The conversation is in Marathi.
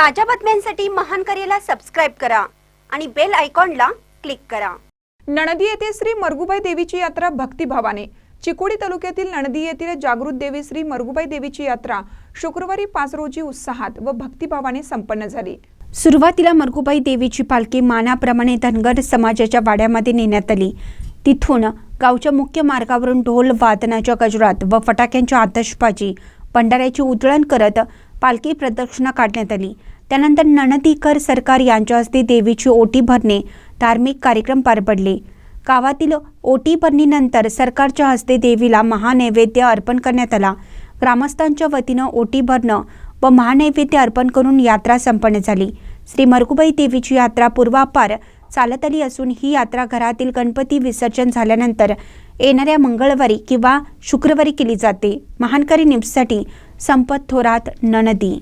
ताज्या बातम्यांसाठी महान करेला सबस्क्राईब करा आणि बेल आयकॉनला क्लिक करा. नणदी येथे श्री मरगुबाई देवीची यात्रा भक्तिभावाने. चिकोडी तालुक्यातील नणदी येथील जागृत देवी श्री मरगुबाई देवीची यात्रा शुक्रवारी पाच रोजी उत्साहात व भक्तिभावाने संपन्न झाली. सुरुवातीला मरगुबाई देवीची पालखी मानाप्रमाणे धनगर समाजाच्या वाड्यामध्ये नेण्यात आली. तिथून गावच्या मुख्य मार्गावरून ढोल वादनाच्या गजरात व फटाक्यांच्या आतषबाजी भंडाऱ्याची उधळण करत पालखी प्रदक्षिणा काढण्यात आली. त्यानंतर नणदीकर सरकार यांच्या हस्ते देवीची ओटी भरणे धार्मिक कार्यक्रम पार पडले. गावातील ओटी भरणीनंतर सरकारच्या हस्ते देवीला महानैवेद्य अर्पण करण्यात आला. ग्रामस्थांच्या वतीनं ओटी भरणं व महानैवेद्य अर्पण करून यात्रा संपन्न झाली. श्री मरकुबाई देवीची यात्रा पूर्वापार चालत आली असून ही यात्रा घरातील गणपती विसर्जन झाल्यानंतर येणाऱ्या मंगळवारी किंवा शुक्रवारी केली जाते. महानकरी न्यूजसाठी संपत थोरात नणदी